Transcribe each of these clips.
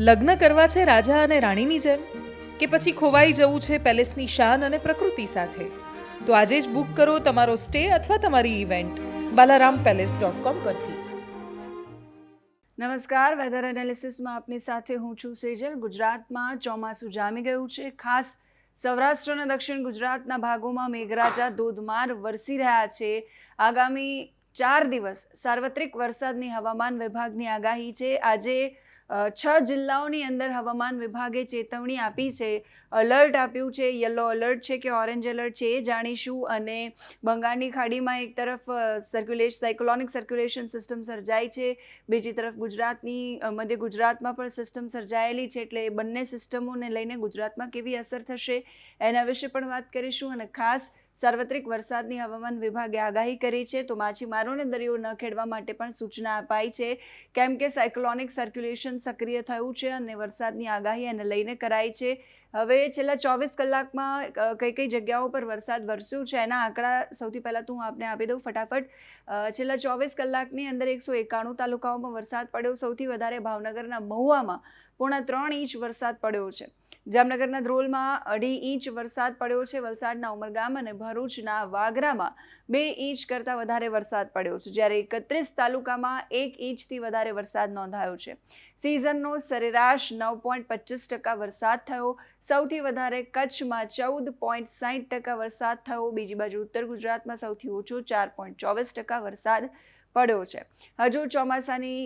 લગ્ન કરવા છે રાજા અને રાણીની જેમ? કે પછી ખોવાઈ જવું છે પેલેસની શાન અને પ્રકૃતિ સાથે? તો આજે જ બુક કરો તમારો સ્ટે અથવા તમારી event Balaram palace dot com પરથી. નમસ્કાર, વેધર એનાલિસિસમાં આપની સાથે હું છું સેજલ. ગુજરાતમાં ચોમાસું જામી ગયું છે. ખાસ સૌરાષ્ટ્ર અને દક્ષિણ ગુજરાતના ભાગોમાં મેઘરાજા ધોધમાર વરસી રહ્યા છે. આગામી ચાર દિવસ સાર્વત્રિક વરસાદની હવામાન વિભાગની આગાહી છે. આજે છ જિલ્લાઓની અંદર હવામાન વિભાગે ચેતવણી આપી છે. અલર્ટ આપ્યું છે યલો અલર્ટ છે કે ઓરેન્જ અલર્ટ છે એ જાણીશું અને બંગાળની ખાડીમાં એક તરફ સર્ક્યુલેશ સાયકોલોનિક સર્ક્યુલેશન સિસ્ટમ સર્જાઈ છે. બીજી તરફ ગુજરાતની મધ્ય ગુજરાતમાં પણ સિસ્ટમ સર્જાયેલી છે એટલે એ બંને સિસ્ટમોને લઈને ગુજરાતમાં કેવી અસર થશે એના વિશે પણ વાત કરીશું અને ખાસ સાર્વત્રિક વરસાદની હવામાન વિભાગે આગાહી કરી છે. તો માછીમારોને દરિયો ન ખેડવા માટે પણ સૂચના અપાઈ છે. કેમ કે સાયક્લોનિક સર્ક્યુલેશન સક્રિય થયું છે અને વરસાદની આગાહી એને લઈને કરાઈ છે. હવે છેલ્લા ચોવીસ કલાકમાં કઈ કઈ જગ્યાઓ પર વરસાદ વરસ્યું છે એના આંકડા સૌથી પહેલાં તો હું આપને આપી દઉં ફટાફટ. છેલ્લા ચોવીસ કલાકની અંદર એકસો એકાણું તાલુકાઓમાં વરસાદ પડ્યો. સૌથી વધારે ભાવનગરના મહુવામાં પોણા ત્રણ ઇંચ વરસાદ પડ્યો છે. જામનગરના ધ્રોલમાં અઢી ઇંચ વરસાદ પડ્યો છે. વલસાડના ઉમરગામ અને ભરૂચના વાગરામાં બે ઇંચ કરતાં વધારે વરસાદ પડ્યો છે. જ્યારે એકત્રીસ તાલુકામાં એક ઇંચથી વધારે વરસાદ નોંધાયો છે. સિઝનનો સરેરાશ નવ પોઈન્ટ પચીસ ટકા વરસાદ થયો. સૌથી વધારે કચ્છમાં ચૌદ પોઈન્ટ સાઠ ટકા વરસાદ થયો. બીજી બાજુ ઉત્તર ગુજરાતમાં સૌથી ઓછો ચાર પોઈન્ટ ચોવીસ ટકા વરસાદ પડ્યો છે. હજુ ચોમાસાની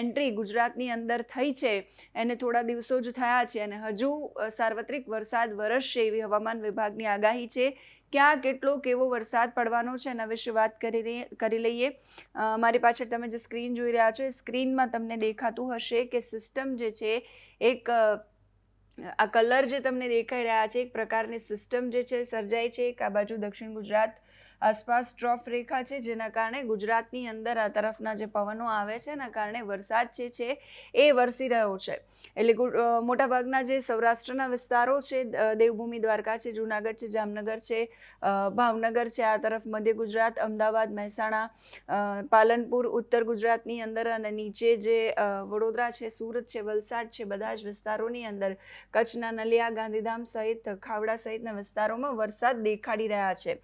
એન્ટ્રી ગુજરાતની અંદર થઈ છે. એને થોડા દિવસો જ થયા છે અને હજુ સાર્વત્રિક વરસાદ વરસશે એવી હવામાન વિભાગની આગાહી છે. ક્યાં કેટલો કેવો વરસાદ પડવાનો છે એના વિશે વાત કરી કરી લઈએ. મારી પાછળ તમે જે સ્ક્રીન જોઈ રહ્યા છો, એ સ્ક્રીનમાં તમને દેખાતું હશે કે સિસ્ટમ જે છે, એક આ કલર જે તમને દેખાઈ રહ્યા છે, એક પ્રકારની સિસ્ટમ જે છે, સર્જાય છે, એક આ બાજુ દક્ષિણ ગુજરાત આસપાસ ટ્રોફ રેખા છે, જેના કારણે ગુજરાતની અંદર આ તરફના જે પવનો આવે છે, એના કારણે વરસાદ જે છે, એ વરસી રહ્યો છે. એટલે મોટાભાગના જે સૌરાષ્ટ્રના વિસ્તારો છે દેવભૂમિ, દ્વારકા છે, જૂનાગઢ છે, જામનગર છે ભાવનગર છે, આ તરફ મધ્ય ગુજરાત, અમદાવાદ, મહેસાણા પાલનપુર, ઉત્તર ગુજરાતની અંદર અને નીચે જે વડોદરા છે, સુરત છે, વલસાડ છે, બધા જ વિસ્તારોની અંદર કચ્છના નલિયા, ગાંધીધામ સહિત ખાવડા સહિતના વિસ્તારોમાં વરસાદ દેખાડી રહ્યા છે.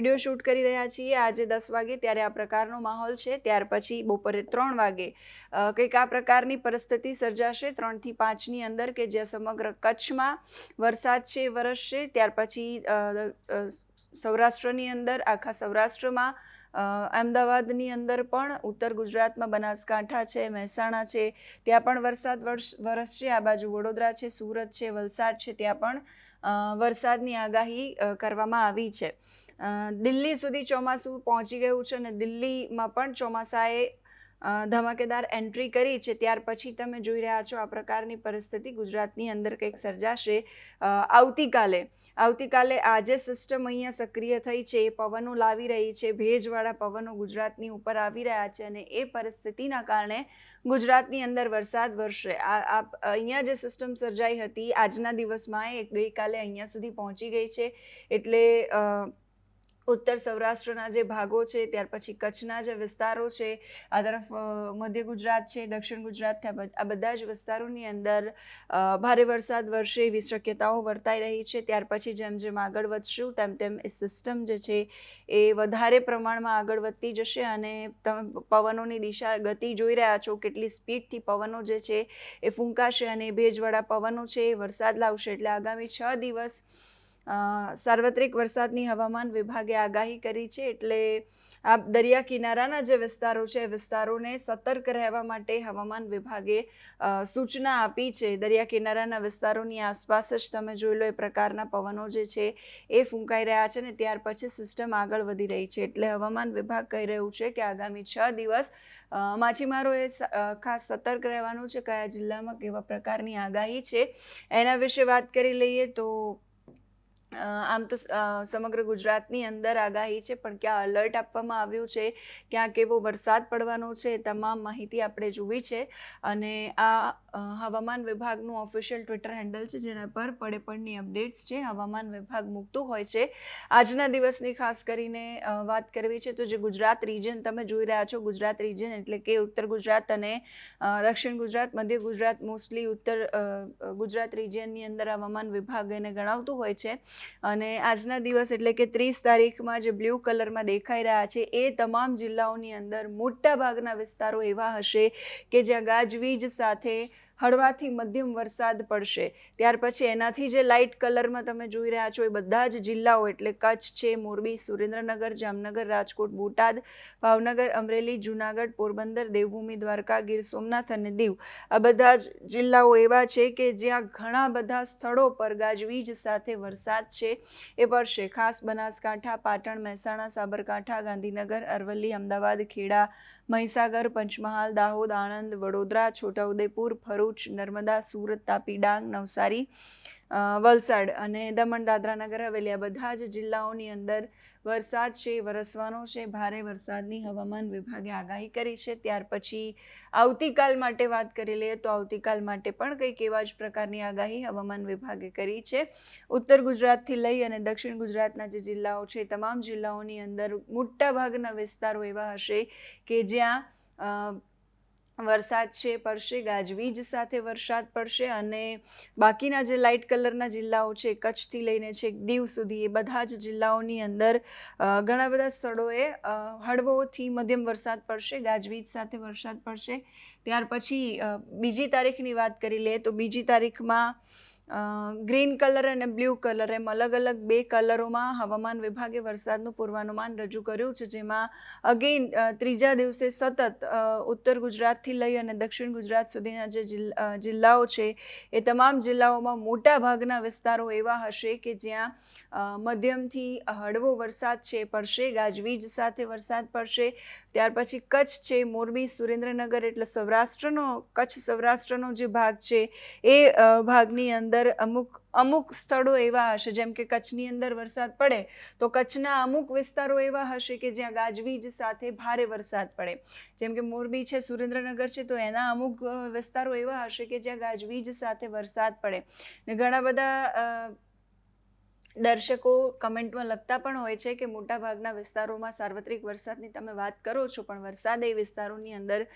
વીડિયો શૂટ કરી રહ્યા છીએ. આજે દસ વાગે ત્યારે આ પ્રકારનો માહોલ છે. ત્યાર પછી બપોરે ત્રણ વાગે કંઈક આ પ્રકારની પરિસ્થિતિ સર્જાશે. ત્રણથી પાંચની અંદર કે જ્યાં સમગ્ર કચ્છમાં વરસાદ છે વરસશે ત્યાર પછી સૌરાષ્ટ્રની અંદર, આખા સૌરાષ્ટ્રમાં અમદાવાદની અંદર પણ, ઉત્તર ગુજરાતમાં બનાસકાંઠા છે, મહેસાણા છે, ત્યાં પણ વરસાદ વરસશે આ બાજુ વડોદરા છે, સુરત છે, વલસાડ છે, ત્યાં પણ વરસાદની આગાહી કરવામાં આવી છે. દિલ્હી સુધી ચોમાસું પહોંચી ગયું છે અને દિલ્હીમાં પણ ચોમાસાએ ધમાકેદાર એન્ટ્રી કરી છે. ત્યાર પછી તમે જોઈ રહ્યા છો આ પ્રકારની પરિસ્થિતિ ગુજરાતની અંદર કંઈક સર્જાશે. આવતીકાલે આવતીકાલે આજે સિસ્ટમ અહીંયા સક્રિય થઈ છે. એ પવનો લાવી રહી છે. ભેજવાળા પવનો ગુજરાતની ઉપર આવી રહ્યા છે અને એ પરિસ્થિતિના કારણે ગુજરાતની અંદર વરસાદ વરસશે. આ અહીંયા જે સિસ્ટમ સર્જાઈ હતી, આજના દિવસમાં એ ગઈકાલે અહીંયા સુધી પહોંચી ગઈ છે. એટલે ઉત્તર સૌરાષ્ટ્રના જે ભાગો છે, ત્યાર પછી કચ્છના જે વિસ્તારો છે, આ તરફ મધ્ય ગુજરાત છે, દક્ષિણ ગુજરાત આ બધ- જ વિસ્તારોની અંદર ભારે વરસાદ વરસે એવી શક્યતાઓ વર્તાઈ રહી છે. ત્યાર પછી જેમ જેમ આગળ વધશું, તેમ તેમ એ સિસ્ટમ જે છે, એ વધારે પ્રમાણમાં આગળ વધતી જશે અને તમે પવનોની દિશા, ગતિ જોઈ રહ્યા છો, કેટલી સ્પીડથી પવનો જે છે, એ ફૂંકાશે અને ભેજવાળા પવનો છે, એ વરસાદ લાવશે. એટલે આગામી છ દિવસ સાર્વત્રિક વરસાદની હવામાન વિભાગે આગાહી કરી છે, એટલે આ દરિયા કિનારાના જે વિસ્તારો છે વિસ્તારોને સતર્ક રહેવા માટે હવામાન વિભાગે સૂચના આપી છે. દરિયા કિનારાના વિસ્તારોની આસપાસ જ તમે જોઈ લો, એ પ્રકારના પવનો જે છે, એ ફૂંકાઈ રહ્યા છે ને ત્યાર પછી સિસ્ટમ આગળ વધી રહી છે. એટલે હવામાન વિભાગ કહી રહ્યું છે કે આગામી છ દિવસ માછીમારોએ ખાસ સતર્ક રહેવાનું છે, કયા જિલ્લામાં કેવા પ્રકારની આગાહી છે. એના વિશે વાત કરી લઈએ તો આમ તો સમગ્ર ગુજરાતની અંદર આગાહી છે, પણ ક્યાં અલર્ટ આપવામાં આવ્યું છે, ક્યાં કેવો વરસાદ પડવાનો છે તમામ માહિતી આપણે જોવી છે. અને આ હવામાન વિભાગનું ઓફિશિયલ ટ્વિટર હેન્ડલ છે, જેના પર પડે પડની અપડેટ્સ છે, હવામાન વિભાગ મૂકતું હોય છે. આજના દિવસની ખાસ કરીને વાત કરવી છે તો જે ગુજરાત રિજન તમે જોઈ રહ્યા છો, ગુજરાત રિજન એટલે કે ઉત્તર ગુજરાત અને દક્ષિણ ગુજરાત, મધ્ય ગુજરાત મોસ્ટલી ઉત્તર ગુજરાત રિજનની અંદર હવામાન વિભાગ એને ગણાવતું હોય છે. અને આજના દિવસ એટલે કે ત્રીસ તારીખમાં જે બ્લુ કલરમાં દેખાઈ રહ્યા છે, એ તમામ જિલ્લાઓની અંદર મોટા ભાગના વિસ્તારો એવા હશે કે જ્યાં ગાજવીજ સાથે હળવાથી મધ્યમ વરસાદ પડશે. ત્યાર પછી એનાથી જે લાઇટ કલરમાં તમે જોઈ રહ્યા છો એ બધા જ જિલ્લાઓ એટલે કચ્છ છે, મોરબી, સુરેન્દ્રનગર, જામનગર, રાજકોટ, બોટાદ, ભાવનગર, અમરેલી, જુનાગઢ, પોરબંદર, દેવભૂમિ, દ્વારકા, ગીર સોમનાથ અને દીવ. આ બધા જ જિલ્લાઓ એવા છે કે જ્યાં ઘણા બધા સ્થળો પર ગાજવીજ સાથે વરસાદ છે. એ પડશે ખાસ બનાસકાંઠા, પાટણ, મહેસાણા, સાબરકાંઠા, ગાંધીનગર, અરવલ્લી, અમદાવાદ, ખેડા મહીસાગર પંચમહાલ દાહોદ આણંદ વડોદરા છોટાઉદેપુર ભરૂચ નર્મદા સુરત તાપી ડાંગ નવસારી વલસાડ અને દમણ દાદરા નગર હવેલી, આ બધા જ જિલ્લાઓની અંદર વરસાદ છે, વરસવાનો છે, ભારે વરસાદની હવામાન વિભાગે આગાહી કરી છે. ત્યાર પછી આવતીકાલ માટે વાત કરી લઈએ તો આવતીકાલ માટે પણ કંઈક એવા જ પ્રકારની આગાહી હવામાન વિભાગે કરી છે. ઉત્તર ગુજરાતથી લઈ અને દક્ષિણ ગુજરાતના જે જિલ્લાઓ છે, તમામ જિલ્લાઓની અંદર મોટા ભાગના વિસ્તારો એવા હશે કે જ્યાં વરસાદ છે, પડશે, ગાજવીજ સાથે વરસાદ પડશે અને બાકીના જે લાઇટ કલરના જિલ્લાઓ છે, કચ્છથી લઈને છેક દીવ સુધી, એ બધા જ જિલ્લાઓની અંદર ઘણા બધા સ્થળોએ હળવોથી મધ્યમ વરસાદ પડશે, ગાજવીજ સાથે વરસાદ પડશે. ત્યાર પછી બીજી તારીખની વાત કરી લઈએ તો બીજી તારીખમાં ગ્રીન કલર અને બ્લુ કલર એમ અલગ અલગ બે કલરોમાં હવામાન વિભાગે વરસાદનું પૂર્વાનુમાન રજૂ કર્યું છે, જેમાં અગેઈન ત્રીજા દિવસે સતત ઉત્તર ગુજરાતથી લઈ અને દક્ષિણ ગુજરાત સુધીના જે જિલ્લાઓ છે, એ તમામ જિલ્લાઓમાં મોટા ભાગના વિસ્તારો એવા હશે કે જ્યાં મધ્યમથી હળવો વરસાદ છે, પડશે, ગાજવીજ સાથે વરસાદ પડશે. ત્યાર પછી કચ્છ છે, મોરબી, સુરેન્દ્રનગર એટલે સૌરાષ્ટ્રનો, કચ્છ સૌરાષ્ટ્રનો જે ભાગ છે, એ ભાગની અંદર અમુક અમુક સ્થળો એવા હશે, જેમ કે કચ્છની અંદર વરસાદ પડે, તો કચ્છના અમુક વિસ્તારો એવા હશે કે જ્યાં ગાજવીજ સાથે ભારે વરસાદ પડે. જેમ કે મોરબી છે, સુરેન્દ્રનગર છે, તો એના અમુક વિસ્તારો એવા હશે કે જ્યાં ગાજવીજ સાથે વરસાદ પડે. ને ઘણા બધા દર્શકો કમેન્ટમાં લખતા પણ હોય છે કે મોટાભાગના વિસ્તારોમાં સાર્વત્રિક વરસાદની તમે વાત કરો છો, પણ વરસાદ એ વિસ્તારોની અંદર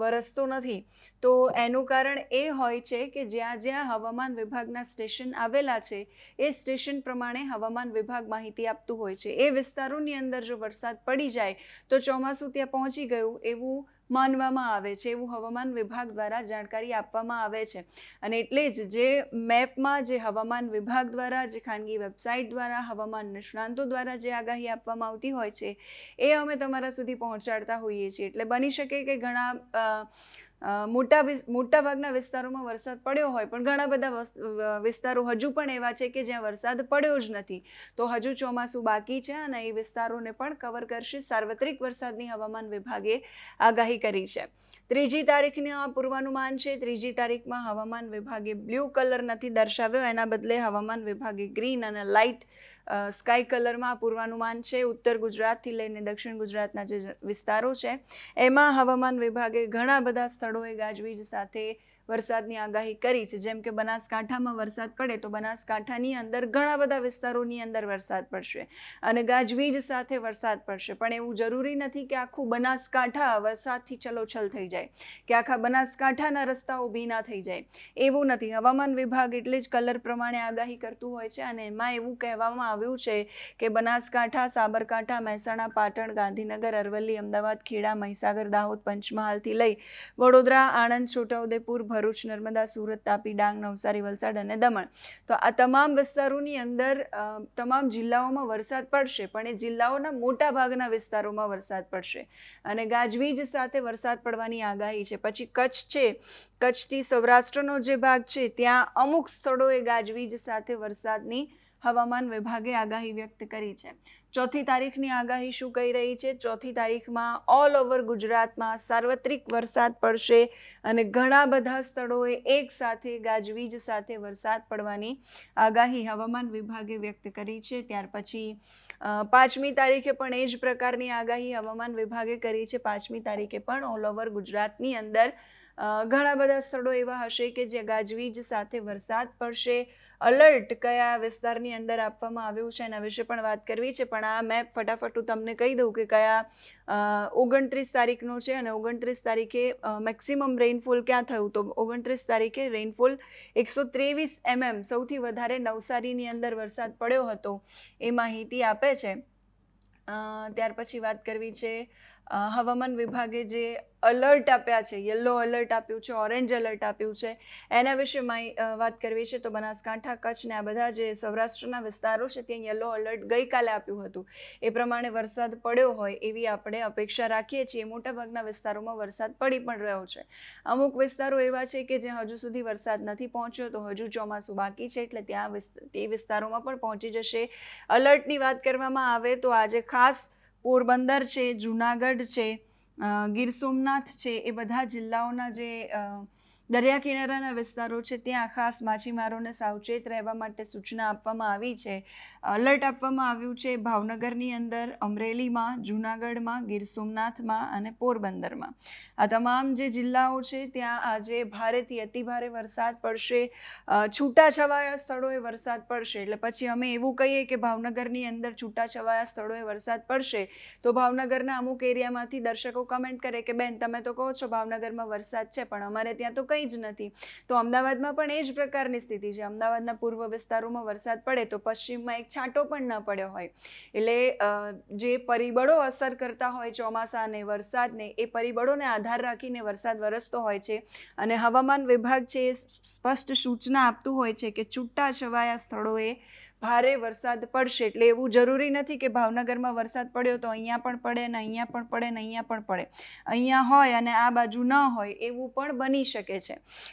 વરસતો નથી. તો એનું કારણ એ હોય છે કે જ્યાં જ્યાં હવામાન વિભાગના સ્ટેશન આવેલા છે, એ સ્ટેશન પ્રમાણે હવામાન વિભાગ માહિતી આપતું હોય છે. એ વિસ્તારોની અંદર જો વરસાદ પડી જાય, તો ચોમાસું ત્યાં પહોંચી ગયું એવું માનવામાં આવે છે, એવું હવામાન વિભાગ દ્વારા જાણકારી આપવામાં આવે છે. અને એટલે જ જે મેપમાં જે હવામાન વિભાગ દ્વારા, જે ખાનગી વેબસાઇટ દ્વારા, હવામાન નિષ્ણાંતો દ્વારા જે આગાહી આપવામાં આવતી હોય છે, એ અમે તમારા સુધી પહોંચાડતા હોઈએ છીએ. એટલે બની શકે કે ઘણા મોટા મોટાભાગના મોટા ભાગના વિસ્તારોમાં વરસાદ પડ્યો હોય, પણ ઘણા બધા વસ- વિસ્તારો હજુ પણ એવા છે કે જ્યાં વરસાદ પડ્યો જ નથી. તો હજુ ચોમાસું બાકી છે અને એ વિસ્તારોને પણ કવર કરશે સાર્વત્રિક વરસાદની હવામાન વિભાગે આગાહી કરી છે. ત્રીજી તારીખના પૂર્વાનુમાન છે. ત્રીજી તારીખમાં હવામાન વિભાગે બ્લુ કલર નથી દર્શાવ્યો. એના બદલે હવામાન વિભાગે ગ્રીન અને લાઇટ સ્કાય કલરમાં પૂર્વાનુમાન છે, ઉત્તર ગુજરાતથી લઈને દક્ષિણ ગુજરાતના જે વિસ્તારો છે. એમાં હવામાન વિભાગે ઘણા બધા સ્થળોએ ગાજવીજ સાથે વરસાદની આગાહી કરી છે. જેમ કે બનાસકાંઠામાં વરસાદ પડે તો બનાસકાંઠાની અંદર ઘણા બધા વિસ્તારોની અંદર વરસાદ પડશે અને ગાજવીજ સાથે વરસાદ પડશે. પણ એવું જરૂરી નથી કે આખું બનાસકાંઠા વરસાદથી ચલોછલ થઈ જાય, કે આખા બનાસકાંઠાના રસ્તાઓ ભીના થઈ જાય. એવું નથી. હવામાન વિભાગ એટલે જ કલર પ્રમાણે આગાહી કરતું હોય છે અને એમાં એવું કહેવામાં આવ્યું છે કે બનાસકાંઠા, સાબરકાંઠા, મહેસાણા, પાટણ, ગાંધીનગર, અરવલ્લી, અમદાવાદ, ખેડા, મહીસાગર, દાહોદ, પંચમહાલથી લઈ વડોદરા, આણંદ, છોટાઉદેપુર ભરૂચ, નર્મદા, સુરત, તાપી, ડાંગ, નવસારી, વલસાડ અને દમણ. તો આ તમામ વિસ્તારોની અંદર તમામ જિલ્લાઓમાં વરસાદ પડશે, પણ એ જિલ્લાઓના મોટા ભાગના વિસ્તારોમાં વરસાદ પડશે. અને ગાજવીજ સાથે વરસાદ પડવાની આગાહી છે. પછી કચ્છ છે. કચ્છથી સૌરાષ્ટ્રનો જે ભાગ છે, ત્યાં અમુક સ્થળોએ ગાજવીજ સાથે વરસાદની હવામાન વિભાગે આગાહી વ્યક્ત કરી છે. ચોથી તારીખની આગાહી શું કહી રહી છે? ચોથી તારીખમાં ઓલ ઓવર ગુજરાતમાં સાર્વત્રિક વરસાદ પડશે અને ઘણા બધા સ્થળોએ એક સાથે ગાજવીજ સાથે વરસાદ પડવાની આગાહી હવામાન વિભાગે વ્યક્ત કરી છે. ત્યાર પછી પાંચમી તારીખે પણ એ જ પ્રકારની આગાહી હવામાન વિભાગે કરી છે. પાંચમી તારીખે પણ ઓલ ઓવર ગુજરાતની અંદર ઘણા બધા સ્થળો એવા હશે કે જે ગાજવીજ સાથે વરસાદ પડશે. અલર્ટ કયા વિસ્તારની અંદર આપવામાં આવ્યું છે એના વિશે પણ વાત કરવી છે. પણ આ મેં ફટાફટ હું તમને કહી દઉં કે કયા ઓગણત્રીસ તારીખનો છે અને ઓગણત્રીસ તારીખે મેક્સિમમ રેઇનફોલ ક્યાં થયું? તો ઓગણત્રીસ તારીખે રેઇનફોલ એકસો ત્રેવીસ એમએમ સૌથી વધારે નવસારીની અંદર વરસાદ પડ્યો હતો. એ માહિતી આપે છે. ત્યાર પછી વાત કરવી છે હવામાન વિભાગે જે અલર્ટ આપ્યા છે યલો અલર્ટ આપ્યું છે ઓરેન્જ અલર્ટ આપ્યું છે, એના વિશે વાત કરવી છે તો બનાસકાંઠા કચ્છને આ બધા જે સૌરાષ્ટ્રના વિસ્તારો છે ત્યાં યલો અલર્ટ ગઈકાલે આપ્યું હતું. એ પ્રમાણે વરસાદ પડ્યો હોય એવી આપણે અપેક્ષા રાખીએ છીએ. મોટાભાગના વિસ્તારોમાં વરસાદ પડી પણ રહ્યો છે. અમુક વિસ્તારો એવા છે કે જ્યાં હજુ સુધી વરસાદ નથી પહોંચ્યો તો હજુ ચોમાસું બાકી છે એટલે ત્યાં તે વિસ્તારોમાં પણ પહોંચી જશે. અલર્ટની વાત કરવામાં આવે તો આજે ખાસ પોરબંદર છે જુનાગઢ છે ગીર સોમનાથ છે એ બધા જિલ્લાઓના જે દરિયા કિનારાના વિસ્તારો છે, ત્યાં ખાસ માછીમારોને સાવચેત રહેવા માટે સૂચના આપવામાં આવી છે. અલર્ટ આપવામાં આવ્યું છે, ભાવનગરની અંદર અમરેલીમાં, જૂનાગઢમાં, ગીર સોમનાથમાં અને પોરબંદરમાં. આ તમામ જે જિલ્લાઓ છે, ત્યાં આજે ભારેથી અતિભારે વરસાદ પડશે. છૂટાછવાયા સ્થળોએ વરસાદ પડશે. એટલે પછી અમે એવું કહીએ કે ભાવનગરની અંદર છૂટાછવાયા સ્થળોએ વરસાદ પડશે, તો ભાવનગરના અમુક એરિયામાંથી દર્શકો કમેન્ટ કરે કે, બેન, તમે તો કહો છો ભાવનગરમાં વરસાદ છે, પણ અમારે ત્યાં તો કંઈ જ નથી. તો અમદાવાદમાં પણ એ જ પ્રકારની સ્થિતિ છે. અમદાવાદના પૂર્વ વિસ્તારોમાં વરસાદ પડે તો પશ્ચિમમાં એક છાંટો પણ ન પડ્યો હોય. એટલે જે પરિબળો અસર કરતા હોય ચોમાસાને, વરસાદને, એ પરિબળોને આધાર રાખીને વરસાદ વરસતો હોય છે. અને હવામાન વિભાગ છે એ સ્પષ્ટ સૂચના આપતું હોય છે કે છૂટા છવાયા સ્થળોએ ભારે વરસાદ પડશે. એટલે એવું જરૂરી નથી કે ભાવનગરમાં વરસાદ પડ્યો તો અહીંયા પણ પડે ને અહીંયા પણ પડે ને અહીંયા પણ પડે. અહીંયા હોય અને આ બાજુ ન હોય એવું પણ બની શકે છે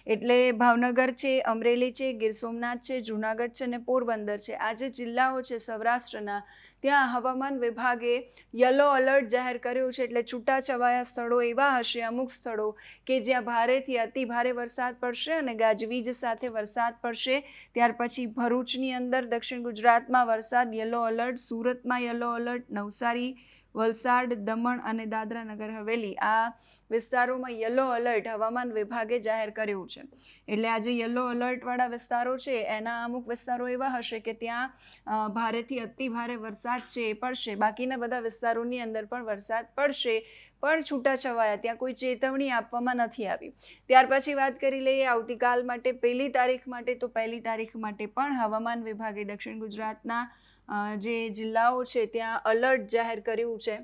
એટલે ભાવનગર છે, અમરેલી છે, ગીર સોમનાથ છે, જુનાગઢ છે અને પોરબંદર છે. આ જે જિલ્લાઓ છે સૌરાષ્ટ્રના ત્યાં હવામાન વિભાગે યલો અલર્ટ જાહેર કર્યું છે એટલે છૂટાછવાયા સ્થળો એવા હશે, અમુક સ્થળો કે જ્યાં ભારેથી અતિ ભારે વરસાદ પડશે અને ગાજવીજ સાથે વરસાદ પડશે. ત્યાર પછી ભરૂચની અંદર દક્ષિણ ગુજરાતમાં વરસાદ, યલો અલર્ટ સુરતમાં યલો અલર્ટ નવસારી, વલસાડ, દમણ અને દાદરા નગર હવેલી. આ વિસ્તારોમાં યલો અલર્ટ હવામાન વિભાગે જાહેર કર્યું છે. એટલે આ જે યલો અલર્ટવાળા વિસ્તારો છે, એના અમુક વિસ્તારો એવા હશે કે ત્યાં ભારેથી અતિ ભારે વરસાદ છે, એ પડશે. બાકીના બધા વિસ્તારોની અંદર પણ વરસાદ પડશે. પણ છૂટાછવાયા, ત્યાં કોઈ ચેતવણી આપવામાં નથી આવી. ત્યાર પછી વાત કરી લઈએ આવતીકાલ માટે, પહેલી તારીખ માટે, તો પહેલી તારીખ માટે પણ હવામાન વિભાગે દક્ષિણ ગુજરાતના જે જિલ્લાઓ છે, ત્યાં અલર્ટ જાહેર કર્યું છે.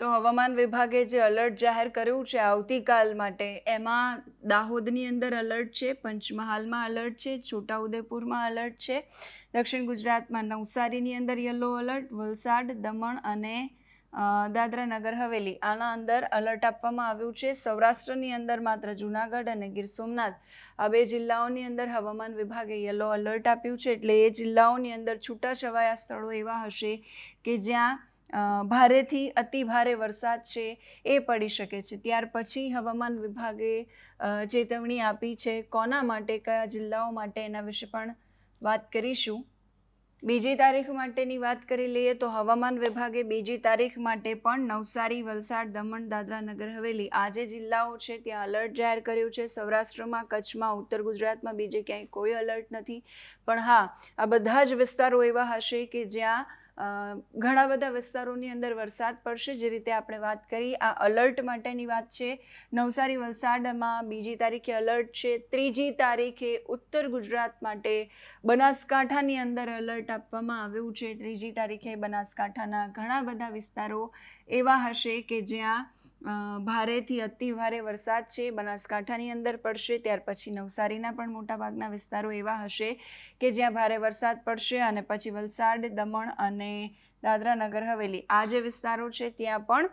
તો હવામાન વિભાગે જે અલર્ટ જાહેર કર્યું છે આવતીકાલ માટે, એમાં દાહોદની અંદર અલર્ટ છે, પંચમહાલમાં અલર્ટ છે, છોટાઉદેપુરમાં અલર્ટ છે, દક્ષિણ ગુજરાતમાં નવસારીની અંદર યલો અલર્ટ વલસાડ, દમણ અને દાદરા નગર હવેલી. આના અંદર અલર્ટ આપવામાં આવ્યું છે. સૌરાષ્ટ્રની અંદર માત્ર જુનાગઢ અને ગીર સોમનાથ. આ બે જિલ્લાઓની અંદર હવામાન વિભાગે યલો અલર્ટ આપ્યું છે. એટલે એ જિલ્લાઓની અંદર છૂટાછવાયા સ્થળો એવા હશે કે જ્યાં ભારેથી અતિ ભારે વરસાદ છે એ પડી શકે છે. ત્યાર પછી હવામાન વિભાગે ચેતવણી આપી છે કોના માટે, કયા જિલ્લાઓ માટે એના વિશે પણ વાત કરીશું. બીજી તારીખ માટેની વાત કરી લઈએ તો હવામાન વિભાગે બીજી તારીખ માટે પણ નવસારી, વલસાડ, દમણ, દાદરા નગર, હવેલી આ જે જિલ્લાઓ છે ત્યાં અલર્ટ જાહેર કર્યું છે. સૌરાષ્ટ્રમાં, કચ્છમાં, ઉત્તર ગુજરાતમાં બીજે ક્યાંય કોઈ અલર્ટ નથી. પણ હા, આ બધા જ વિસ્તારો એવા હશે કે જ્યાં ઘણા બધા વિસ્તારોની અંદર વરસાદ પડશે, જે રીતે આપણે વાત કરી, આ અલર્ટ માટેની વાત છે. નવસારી વલસાડમાં બીજી તારીખે અલર્ટ છે, ત્રીજી તારીખે ઉત્તર ગુજરાત માટે બનાસકાંઠાની અંદર અલર્ટ આપવામાં આવ્યું છે. ત્રીજી તારીખે બનાસકાંઠાના ઘણા બધા વિસ્તારો એવા હશે કે જ્યાં ભારેથી અતિ ભારે વરસાદ છે, બનાસકાંઠાની અંદર પડશે, ત્યાર પછી નવસારીના પણ મોટાભાગના વિસ્તારો એવા હશે કે જ્યાં ભારે વરસાદ પડશે અને પછી વલસાડ, દમણ અને દાદરા નગર, હવેલી આ જે વિસ્તારો છે ત્યાં પણ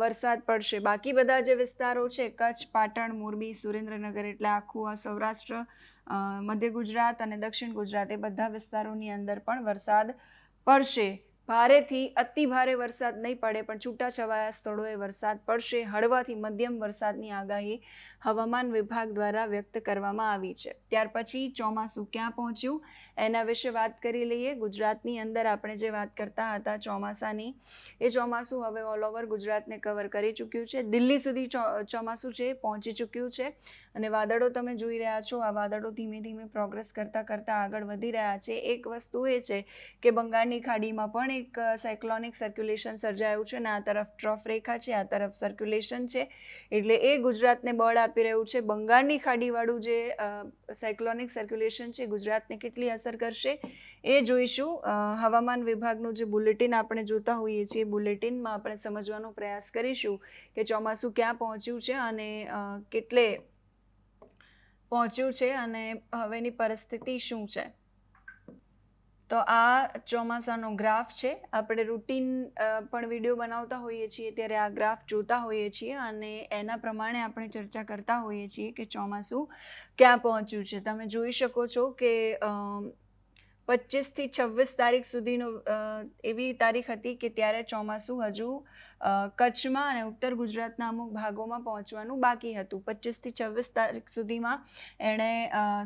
વરસાદ પડશે. બાકી બધા જે વિસ્તારો છે, કચ્છ, પાટણ, મોરબી, સુરેન્દ્રનગર એટલે આખું આ સૌરાષ્ટ્ર મધ્ય ગુજરાત અને દક્ષિણ ગુજરાત એ બધા વિસ્તારોની અંદર પણ વરસાદ પડશે. ભારેથી અતિ ભારે વરસાદ નહીં પડે, પણ છૂટાછવાયા સ્થળોએ વરસાદ પડશે. હળવાથી મધ્યમ વરસાદની આગાહી હવામાન વિભાગ દ્વારા વ્યક્ત કરવામાં આવી છે. ત્યાર પછી ચોમાસું ક્યાં પહોંચ્યું એના વિશે વાત કરી લઈએ. ગુજરાતની અંદર આપણે જે વાત કરતા હતા ચોમાસાની, એ ચોમાસું હવે ઓલ ઓવર ગુજરાતને કવર કરી ચૂક્યું છે. દિલ્હી સુધી ચોમાસું છે, પહોંચી ચૂક્યું છે. અને વાદળો તમે જોઈ રહ્યા છો, આ વાદળો ધીમે ધીમે પ્રોગ્રેસ કરતાં કરતાં આગળ વધી રહ્યા છે. એક વસ્તુ એ છે કે બંગાળની ખાડીમાં પણ એક સાયક્લોનિક સર્ક્યુલેશન સર્જાયું છે અને આ તરફ ટ્રફ રેખા છે, આ તરફ સર્ક્યુલેશન છે. એટલે એ ગુજરાતને બળ આપી રહ્યું છે. બંગાળની ખાડીવાળું જે સાયક્લોનિક સર્ક્યુલેશન છે ગુજરાતને કેટલી અસર કરશે એ જોઈશું. હવામાન વિભાગનું જે બુલેટિન આપણે જોતા હોઈએ છીએ બુલેટિનમાં આપણે સમજવાનો પ્રયાસ કરીશું કે ચોમાસું ક્યાં પહોંચ્યું છે અને કેટલે પહોંચ્યું છે અને હવેની પરિસ્થિતિ શું છે. તો આ ચોમાસાનો ગ્રાફ છે. આપણે રૂટીન પણ વીડિયો બનાવતા હોઈએ છીએ, ત્યારે આ ગ્રાફ જોતા હોઈએ છીએ અને એના પ્રમાણે આપણે ચર્ચા કરતા હોઈએ છીએ કે ચોમાસું ક્યાં પહોંચ્યું છે. તમે જોઈ શકો છો કે પચીસથી છવ્વીસ તારીખ સુધીનો એવી તારીખ હતી કે ત્યારે ચોમાસું હજુ કચ્છમાં અને ઉત્તર ગુજરાતના અમુક ભાગોમાં પહોંચવાનું બાકી હતું. પચીસથી છવ્વીસ તારીખ સુધીમાં એણે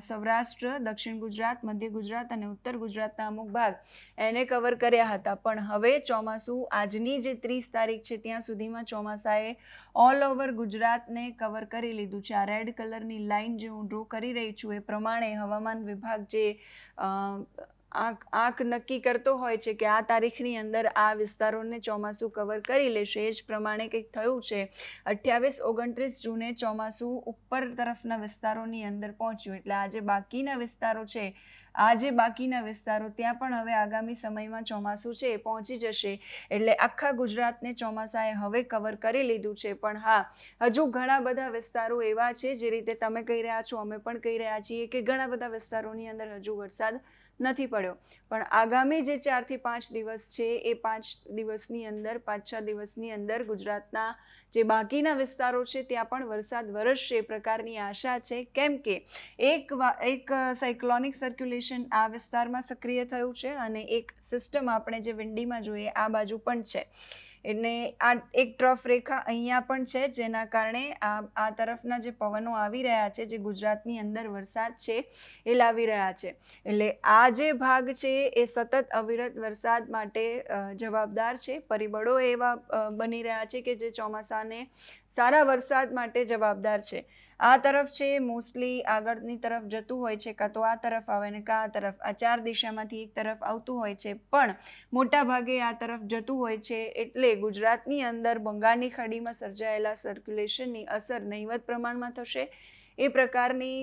સૌરાષ્ટ્ર, દક્ષિણ ગુજરાત, મધ્ય ગુજરાત અને ઉત્તર ગુજરાતના અમુક ભાગ એને કવર કર્યા હતા. પણ હવે ચોમાસું આજની જે ત્રીસ તારીખ છે ત્યાં સુધીમાં ચોમાસાએ ઓલ ઓવર ગુજરાતને કવર કરી લીધું છે. આ રેડ કલરની લાઇન જે હું ડ્રો કરી રહી છું એ પ્રમાણે હવામાન વિભાગ જે આંખ આંખ નક્કી કરતો હોય છે કે આ તારીખની અંદર આ વિસ્તારોને ચોમાસું કવર કરી લેશે. એ જ પ્રમાણે કંઈક થયું છે. અઠ્યાવીસ, ઓગણત્રીસ જૂને ચોમાસું ઉપર તરફના વિસ્તારોની અંદર પહોંચ્યું. એટલે આજે બાકીના વિસ્તારો છે, આ જે બાકીના વિસ્તારો, ત્યાં પણ હવે આગામી સમયમાં ચોમાસું છે એ પહોંચી જશે. એટલે આખા ગુજરાતને ચોમાસાએ હવે કવર કરી લીધું છે. પણ હા, હજુ ઘણા બધા વિસ્તારો એવા છે જે રીતે તમે કહી રહ્યા છો, અમે પણ કહી રહ્યા છીએ કે ઘણા બધા વિસ્તારોની અંદર હજુ વરસાદ નથી પડ્યો. પણ આગામી જે ચારથી પાંચ દિવસ છે, એ પાંચ દિવસની અંદર, પાંચ છ દિવસની અંદર ગુજરાતના જે બાકીના વિસ્તારો છે, ત્યાં પણ વરસાદ વરસશે એ પ્રકારની આશા છે. કેમ કે એક એક સાયક્લોનિક સર્ક્યુલેશન આ વિસ્તારમાં સક્રિય થયું છે અને એક સિસ્ટમ આપણે જે વિંડીમાં જોઈએ, આ બાજુ પણ છે. એટલે આ એક ટ્રફ રેખા અહીંયા પણ છે, જેના કારણે આ આ તરફના જે પવનો આવી રહ્યા છે, જે ગુજરાતની અંદર વરસાદ છે, એ લાવી રહ્યા છે. એટલે આ જે ભાગ છે, એ સતત અવિરત વરસાદ માટે જવાબદાર છે. પરિબળો એવા બની રહ્યા છે કે જે ચોમાસાને સારા વરસાદ માટે જવાબદાર છે. આ તરફ છે મોસ્ટલી આગળની તરફ જતું હોય છે, કાં તો આ તરફ આવે ને કાં આ તરફ, આ ચાર દિશામાંથી એક તરફ આવતું હોય છે, પણ મોટા ભાગે આ તરફ જતું હોય છે, એટલે ગુજરાતની અંદર બંગાળની ખાડીમાં સર્જાયેલા સર્ક્યુલેશનની અસર નહિવત પ્રમાણમાં થશે. એ પ્રકારની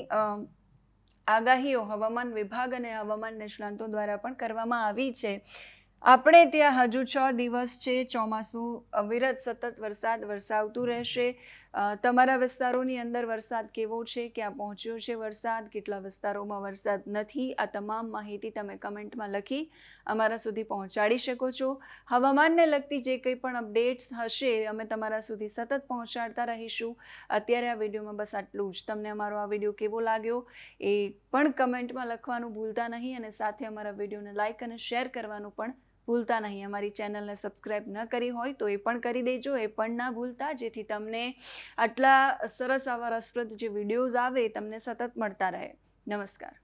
આગાહીઓ હવામાન વિભાગ અને હવામાન નિષ્ણાંતો દ્વારા પણ કરવામાં આવી છે. આપણે ત્યાં હજુ છ દિવસ છે, ચોમાસું અવિરત સતત વરસાદ વરસાવતું રહેશે. તમારા વિસ્તારોની અંદર વરસાદ કેવો છે? ક્યાં પહોંચ્યો છે વરસાદ? કેટલા વિસ્તારોમાં વરસાદ નથી? આ તમામ માહિતી તમે કમેન્ટમાં લખી અમારા સુધી પહોંચાડી શકો છો. હવામાનને લગતી જે કંઈ પણ અપડેટ્સ હશે, અમે તમારા સુધી સતત પહોંચાડતા રહીશું. અત્યારે આ વિડીયોમાં બસ આટલું જ. તમને અમારો આ વીડિયો કેવો લાગ્યો એ પણ કમેન્ટમાં લખવાનું ભૂલતા નહીં અને સાથે અમારા વિડીયોને લાઇક અને શેર કરવાનું પણ ભૂલતા નહીં. અમારી ચેનલને સબસ્ક્રાઈબ ન કરી હોય તો એ પણ કરી દેજો, એ પણ ના ભૂલતા. જેથી તમને આટલા સરસ આવા રસપ્રદ જે વિડીયોઝ આવે એ તમને સતત મળતા રહે. નમસ્કાર.